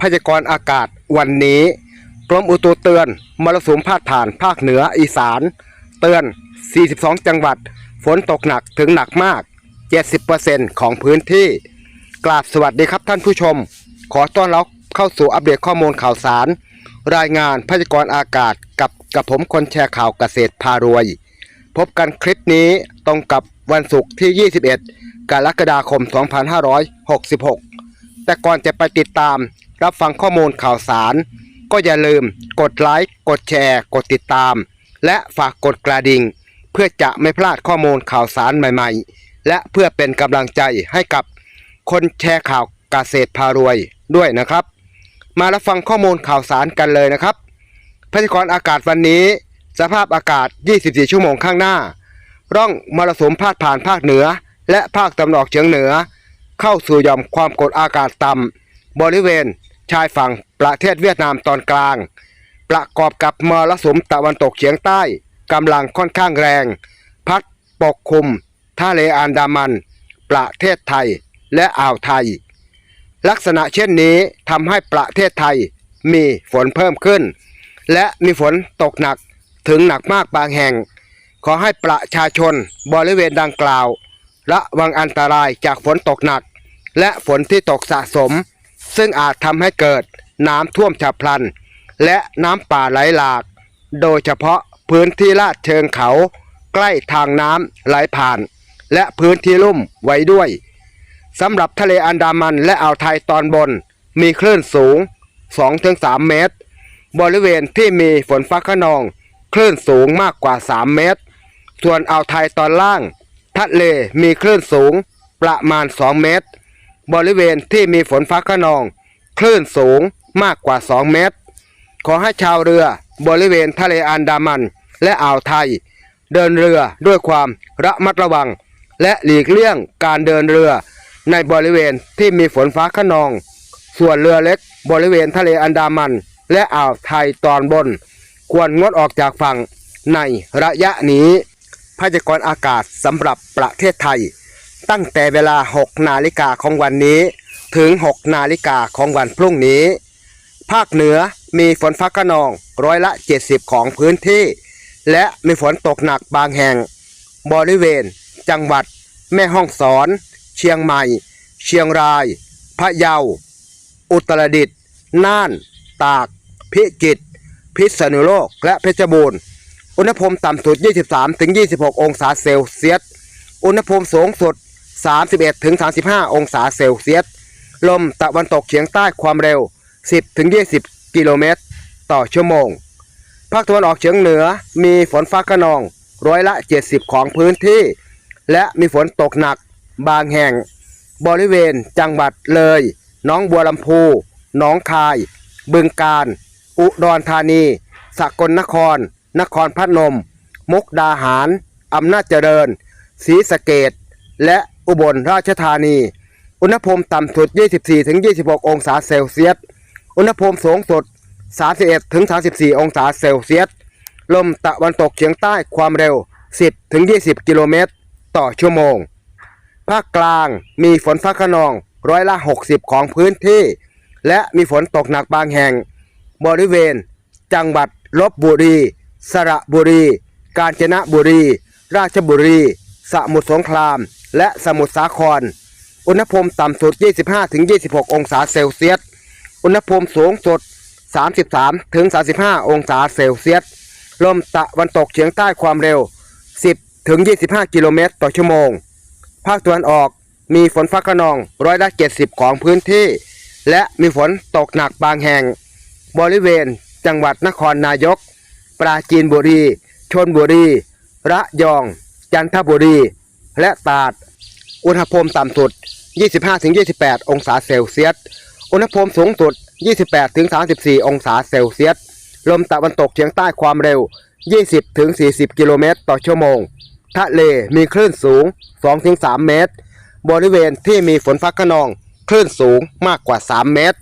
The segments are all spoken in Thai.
พยากรณ์อากาศวันนี้ กรมอุตุเตือนมรสุมพาดผ่านภาคเหนืออีสาน เตือน 42 จังหวัด ฝนตกหนักถึงหนักมาก 70%ของพื้นที่ กราบสวัสดีครับท่านผู้ชม ขอต้อนรับเข้าสู่อัปเดตข้อมูลข่าวสาร รายงานพยากรณ์อากาศกับกับผมคนแชร์ข่าวเกษตรพารวย พบกันคลิปนี้ตรงกับวันศุกร์ที่ 21 กรกฎาคม 2566 แต่ก่อนจะไปติดตาม รับฟังข้อมูลข่าวสาร ก็อย่าลืมกดไลค์กดแชร์ กดติดตาม และฝากกดกระดิ่ง เพื่อจะไม่พลาดข้อมูลข่าวสารใหม่ๆ และเพื่อเป็นกำลังใจให้กับคนแชร์ข่าวเกษตรพารวยด้วยนะครับ มารับฟังข้อมูลข่าวสารกันเลยนะครับพยากรณ์อากาศวันนี้ สภาพอากาศ 24 ชั่วโมงข้างหน้า ร่องมรสุมพาดผ่านภาคเหนือ และภาคตะวันออกเฉียงเหนือ เข้าสู่ย่อมความกดอากาศต่ำบริเวณ ชายฝั่งประเทศเวียดนามตอนกลาง ประกอบกับมรสุมตะวันตกเฉียงใต้กำลังค่อนข้างแรง พัดปกคลุมทะเลอันดามัน ประเทศไทยและอ่าวไทย ลักษณะเช่นนี้ทำให้ประเทศไทยมีฝนเพิ่มขึ้น และมีฝนตกหนักถึงหนักมากบางแห่ง ขอให้ประชาชนบริเวณดังกล่าวระวังอันตรายจากฝนตกหนัก และฝนที่ตกสะสม ซึ่งอาจทำให้เกิดน้ำท่วมฉับพลัน และน้ำป่าไหลหลาก โดยเฉพาะพื้นที่ลาดเชิงเขา ใกล้ทางน้ำไหลผ่าน และพื้นที่ลุ่มไว้ด้วยสำหรับทะเลอันดามันและอ่าวไทยตอนบน มีคลื่นสูง 2-3 เมตร บริเวณที่มีฝนฟ้าขนอง คลื่นสูงมากกว่า 3 เมตร ส่วนอ่าวไทยตอนล่าง ทะเลมีคลื่นสูงประมาณ 2 เมตร บริเวณที่มีฝนฟ้าขนอง คลื่นสูงมากกว่า 2 เมตร ขอให้ชาวเรือบริเวณทะเลอันดามัน และอ่าวไทย เดินเรือด้วยความระมัดระวัง และหลีกเลี่ยงการเดินเรือในบริเวณที่มีฝนฟ้าขนอง ส่วนเรือเล็กบริเวณทะเลอันดามัน และอ่าวไทยตอนบน ควรงดออกจากฝั่งในระยะนี้พยากรณ์อากาศสำหรับประเทศไทย ตั้งแต่เวลา 6 นาฬิกาของวันนี้ถึง 6 นาฬิกาของวันพรุ่งนี้ ภาคเหนือมีฝนฟ้าขนองร้อยละ 70 ของพื้นที่ และมีฝนตกหนักบางแห่ง บริเวณ จังหวัด แม่ฮ่องสอน เชียงใหม่ เชียงราย พะเยา อุตรดิตถ์น่าน ตาก พิจิตรพิษณุโลก และเพชรบูรณ์ อุณหภูมิต่ำสุด 23-26 องศาเซลเซียส อุณหภูมิสูงสุด 31-35 องศาเซลเซียส ลมตะวันตกเฉียงใต้ความเร็ว 10-20 กิโลเมตร ต่อชั่วโมง ภาคตะวันออกเฉียงเหนือมีฝนฟ้าขนองร้อยละ 70 ของพื้นที่ และมีฝนตกหนัก บางแห่ง บริเวณจังหวัดเลยน้องบัวลำพูหนองคาย บึงกาฬอุดรธานี สกลนคร นครพนม มุกดาหาร อำนาจเจริญศรีสะเกดและ อุบลราชธานี อุณหภูมิต่ำสุด 24-26 องศาเซลเซียส อุณหภูมิสูงสุด 31-34 องศาเซลเซียส ลมตะวันตกเฉียงใต้ความเร็ว 10-20 กิโลเมตร ต่อชั่วโมง ภาคกลางมีฝนฟ้าขนองร้อยละ 60 ของพื้นที่ และมีฝนตกหนักบางแห่ง บริเวณ จังหวัดลบบุรี สระบุรี กาญจนบุรี ราชบุรี สมุทรสงคราม และสมุทรสาคร อุณหภูมิต่ำสุด 25-26 องศาเซลเซียส อุณหภูมิสูงสุด 33-35 องศาเซลเซียส ลมตะวันตกเฉียงใต้ความเร็ว 10-25 กิโลเมตรต่อชั่วโมง ภาคตะวันออกมีฝนฟ้าขนองร้อยละ70 ของพื้นที่ และมีฝนตกหนักบางแห่ง บริเวณจังหวัดนครนายก ปราจีนบุรี ชนบุรี ระยอง จันทบุรี และตราด อุณหภูมิต่ำสุด 25-28 องศาเซลเซียส อุณหภูมิสูงสุด 28-34 องศาเซลเซียส ลมตะวันตกเฉียงใต้ความเร็ว 20-40 กิโลเมตรต่อชั่วโมง ทะเลมีคลื่นสูง 2-3 เมตร บริเวณที่มีฝนฟ้าขนอง คลื่นสูงมากกว่า 3 เมตร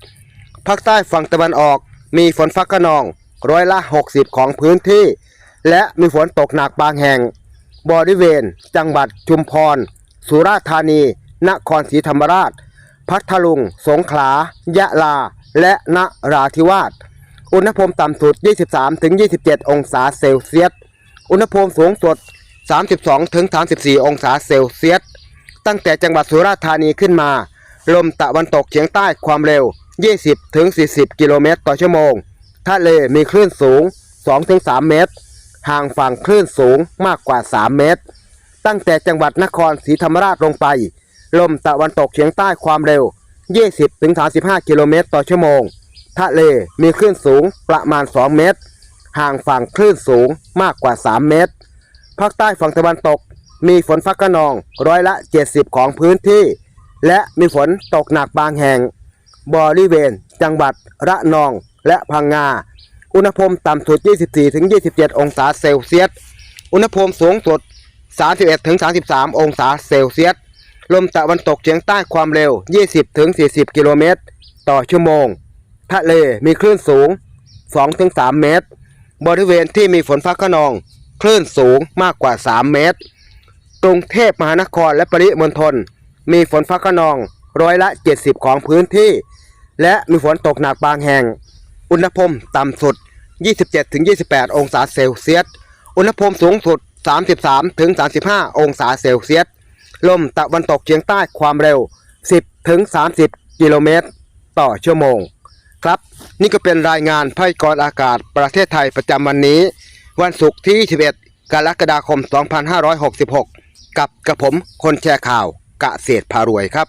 ภาคใต้ฝั่งตะวันออกมีฝนฟ้าขนองร้อยละ 60 ของพื้นที่ และมีฝนตกหนักบางแห่ง บริเวณ จังหวัดชุมพร สุราษฎร์ธานี นครศรีธรรมราช พัทลุง สงขลา ยะลา และนราธิวาส อุณหภูมิต่ำสุด 23-27 องศาเซลเซียส อุณหภูมิสูงสุด 32-34 องศาเซลเซียส ตั้งแต่จังหวัดสุราษฎร์ธานีขึ้นมา ลมตะวันตกเฉียงใต้ความเร็ว 20-40 กิโลเมตรต่อชั่วโมง ทะเลมีคลื่นสูง 2-3 เมตร ห่างฝั่งคลื่นสูงมากกว่า 3 เมตร ตั้งแต่จังหวัดนครศรีธรรมราชลงไป ลมตะวันตกเฉียงใต้ความเร็ว 20-35 กิโลเมตรต่อชั่วโมง ทะเลมีคลื่นสูงประมาณ 2 เมตร ห่างฝั่งคลื่นสูงมากกว่า 3 เมตร ภาคใต้ฝั่งตะวันตกมีฝนฟ้าขนองร้อยละ 70 ของพื้นที่ และมีฝนตกหนักบางแห่ง บริเวณ จังหวัดระนองและพังงา อุณหภูมิต่ำสุด 24-27 องศาเซลเซียส อุณหภูมิสูงสุด 31-33 องศาเซลเซียส ลมตะวันตกเฉียงใต้ความเร็ว 20-40 กิโลเมตร ต่อชั่วโมง ทะเลมีคลื่นสูง 2-3 เมตร บริเวณที่มีฝนฟ้าขนอง คลื่นสูงมากกว่า 3 เมตร กรุงเทพมหานครและปริมณฑลมีฝนฟ้าขนองร้อยละ 70 ของพื้นที่ และมีฝนตกหนักบางแห่ง อุณหภูมิต่ำสุด 27-28 องศาเซลเซียส อุณหภูมิสูงสุด 33-35 องศาเซลเซียส ลมตะวันตกเฉียงใต้ความเร็ว 10-30 กิโลเมตร ต่อชั่วโมง ครับ นี่ก็เป็นรายงานพยากรณ์อากาศประเทศไทยประจำวันนี้ วันศุกร์ที่ 11 กรกฎาคม 2566 กับกระผมคนแชร์ข่าวกะเศษพารวยครับ